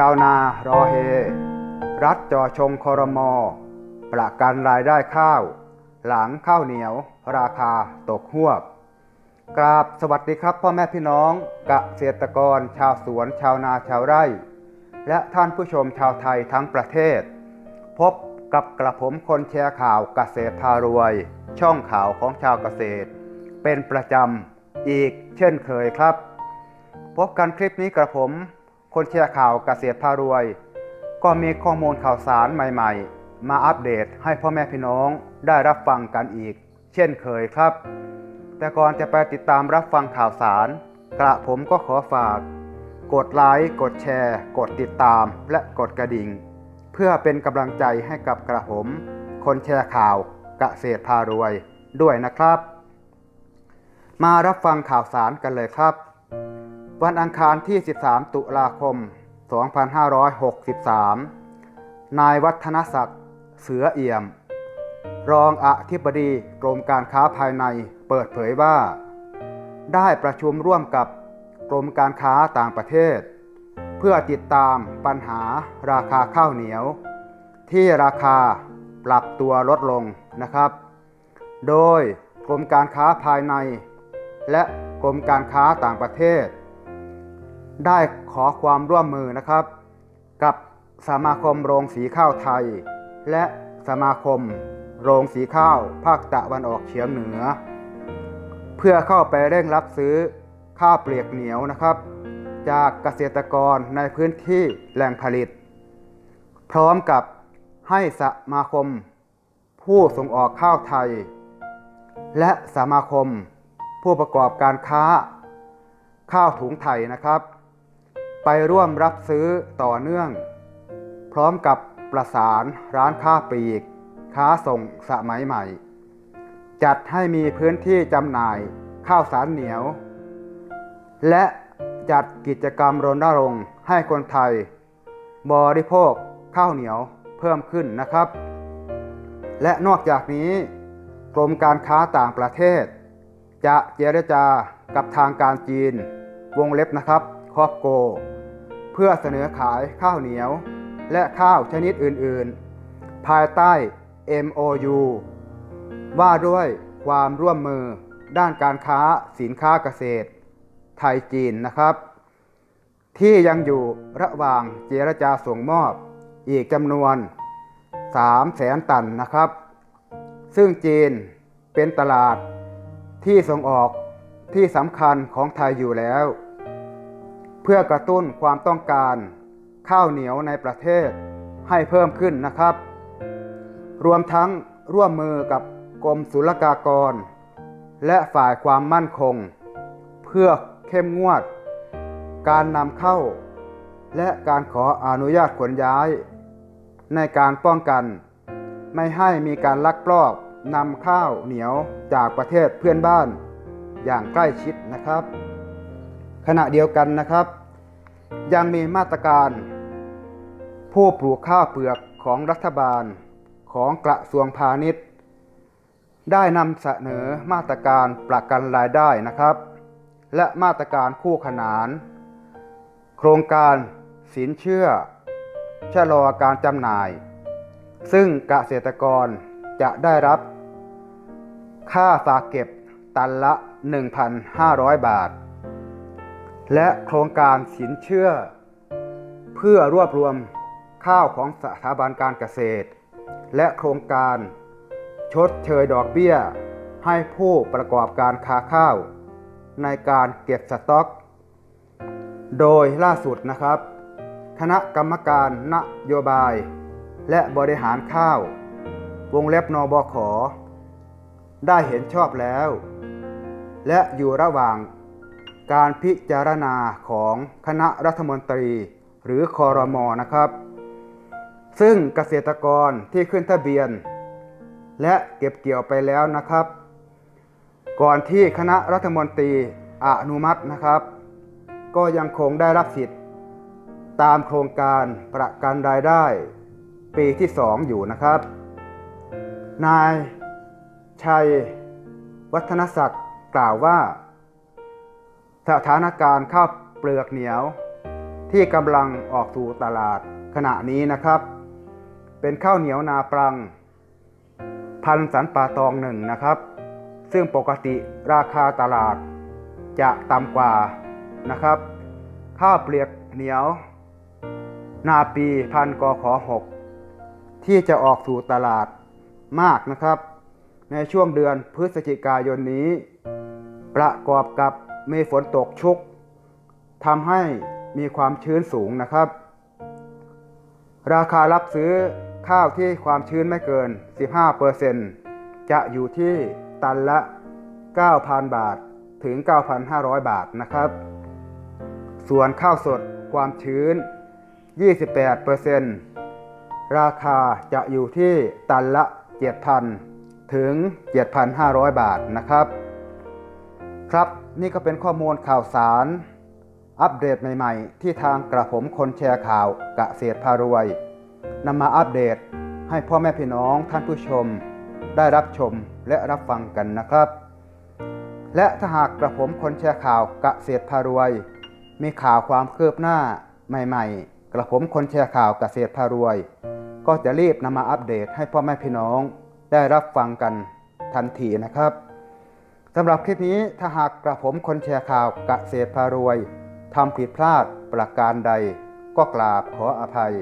ชาวนารอเฮ รัฐจ่อชงคอรมอ ประกันรายได้ข้าว หลังข้าวเหนียว ราคาตกหวบ กราบสวัสดีครับพ่อแม่พี่น้องเกษตรกร ชาวสวนชาวนาชาวไร่ และท่านผู้ชมชาวไทยทั้งประเทศ พบกับกระผมคนแชร์ข่าวเกษตรพารวย ช่องข่าวของชาวเกษตร เป็นประจำอีกเช่นเคยครับ พบกันคลิปนี้กระผม คนแชร์ข่าวเกษตรพารวย ก็มีข้อมูลข่าวสารใหม่ๆ มาอัปเดตให้พ่อแม่พี่น้องได้รับฟังกันอีก เช่นเคยครับ แต่ก่อนจะไปติดตามรับฟังข่าวสาร กระผมก็ขอฝาก กดไลค์กดแชร์ กดติดตามและกดกระดิ่ง เพื่อเป็นกำลังใจให้กับกระผม คนแชร์ข่าวเกษตรพารวยด้วยนะครับ มารับฟังข่าวสารกันเลยครับ วันอังคารที่ 13 ตุลาคม 2563 นายวัฒนศักดิ์ เสือเอี่ยม รองอธิบดีกรมการค้าภายในเปิดเผยว่า ได้ประชุมร่วมกับกรมการค้าต่างประเทศ เพื่อติดตามปัญหาราคาข้าวเหนียว ที่ราคาปรับตัวลดลงนะครับ โดยกรมการค้าภายใน และกรมการค้าต่างประเทศ ได้ขอความร่วมมือนะครับ กับสมาคมโรงสีข้าวไทย และสมาคมโรงสีข้าวภาคตะวันออกเฉียงเหนือ เพื่อเข้าไปเร่งรับซื้อข้าวเปลือกเหนียวนะครับ จากเกษตรกรในพื้นที่แหล่งผลิต พร้อมกับให้สมาคม ผู้ส่งออกข้าวไทย และสมาคม ผู้ประกอบการค้า ข้าวถุงไทยนะครับ ไปร่วมรับซื้อต่อเนื่อง พร้อมกับประสานร้านค้าปลีก ค้าส่งสมัยใหม่ จัดให้มีพื้นที่จำหน่ายข้าวสารเหนียว และจัดกิจกรรมรณรงค์ให้คนไทย บริโภคข้าวเหนียวเพิ่มขึ้นนะครับ และนอกจากนี้ กรมการค้าต่างประเทศ จะเจรจากับทางการจีนวงเล็บนะครับ คอปโก เพื่อเสนอขายข้าวเหนียว และข้าวชนิดอื่น ๆ ภายใต้ MOU ว่าด้วยความร่วมมือด้านการค้าสินค้าเกษตร ไทยจีนนะครับ ที่ยังอยู่ระหว่างเจรจาส่งมอบอีกจำนวน 3 แสนตันนะครับ ซึ่งจีนเป็นตลาดที่ส่งออกที่สำคัญของไทยอยู่แล้ว เพื่อกระตุ้นความต้องการ ข้าวเหนียวในประเทศให้เพิ่มขึ้นนะครับ รวมทั้งร่วมมือกับกรมศุลกากร และฝ่ายความมั่นคง เพื่อเข้มงวด การนำเข้า และการขออนุญาตขนย้าย ในการป้องกัน ไม่ให้มีการลักลอบนำข้าวเหนียวจากประเทศเพื่อนบ้าน อย่างใกล้ชิดนะครับ ขณะเดียวกันนะครับ ยังมีมาตรการผู้ปลูกข้าวเปลือกของรัฐบาลของกระทรวงพาณิชย์ ได้นำเสนอมาตรการประกันรายได้นะครับ และมาตรการคู่ขนาน โครงการสินเชื่อชะลอการจำหน่าย ซึ่งเกษตรกรจะได้รับ ค่าฝากเก็บตันละ 1,500 บาท และโครงการสินเชื่อ เพื่อรวบรวมข้าวของสถาบันการเกษตร และโครงการชดเชยดอกเบี้ย ให้ผู้ประกอบการค้าข้าว ในการเก็บสต็อก โดยล่าสุดนะครับ คณะกรรมการนโยบาย และบริหารข้าว วงเล็บนบขได้เห็นชอบแล้ว และอยู่ระหว่าง การพิจารณาของคณะรัฐมนตรีหรือคอรมอนะครับ ซึ่งเกษตรกรที่ขึ้นทะเบียน และเก็บเกี่ยวไปแล้วนะครับ ก่อนที่คณะรัฐมนตรีอนุมัตินะครับ ก็ยังคงได้รับสิทธิ์ตามโครงการประกันรายได้ปีที่ 2 อยู่นะครับ นายชัย วัฒนศักดิ์กล่าวว่า สถานการณ์ข้าวเปลือกเหนียว ที่กำลังออกสู่ตลาดขณะนี้นะครับ เป็นข้าวเหนียวนาปรัง พันสันป่าตองหนึ่งนะครับ ซึ่งปกติราคาตลาดจะต่ำกว่านะครับ ข้าวเปลือกเหนียว นาปีพันกขอหกที่จะออกสู่ตลาดมากนะครับ ในช่วงเดือนพฤศจิกายนนี้ ประกอบกับ มีฝนตกชุกทำให้มีความชื้นสูงนะครับ ราคารับซื้อข้าวที่ความชื้นไม่เกิน 15%จะอยู่ที่ตันละ 9,000 บาทถึง 9,500 บาทนะครับ ส่วนข้าวสดความชื้น 28%ราคาจะอยู่ที่ตันละ 7,000 ถึง 7,500 บาทนะครับ ครับนี่ก็เป็นข้อมูลข่าวสาร อัปเดตใหม่ ๆ ที่ทางกระผมคนแชร์ข่าวกะเกษพารวยนำมาอัปเดตให้พ่อแม่พี่น้องท่านผู้ชม ได้รับชมและรับฟังกันนะครับ และถ้าหากกระผมคนแชร์ข่าวกะเกษพารวย มีข่าวความคืบหน้าใหม่ ๆ กระผมคนแชร์ข่าวกเกษพารวย ก็จะรีบนำมาอัปเดตให้พ่อแม่พี่น้อง ได้รับฟังกันทันทีนะครับ สำหรับคลิปนี้ถ้าหากกระผมคนแชร์ข่าวกเกษตรพารวยทำผิดพลาดประการใด ก็กราบขออภัย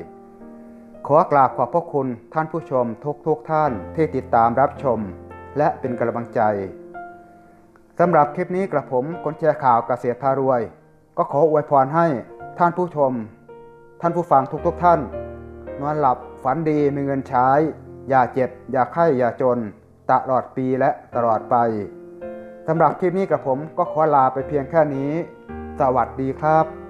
ขอกราบขอบพระคุณท่านผู้ชมทุกทุกท่านที่ติดตามรับชม และเป็นกำลังใจสำหรับคลิปนี้กระผมคนแชร์ข่าวกเกษตรพารวย ก็ขออวยพรให้ท่านผู้ชม ท่านผู้ฟังทุกๆทท่าน นอนหลับฝันดีมีเงินใช้ อย่าเจ็บ อย่าไข้อย่าจน ตลอดปีและตลอดไป สำหรับคลิปนี้กับผมก็ขอลาไปเพียงแค่นี้ สวัสดีครับ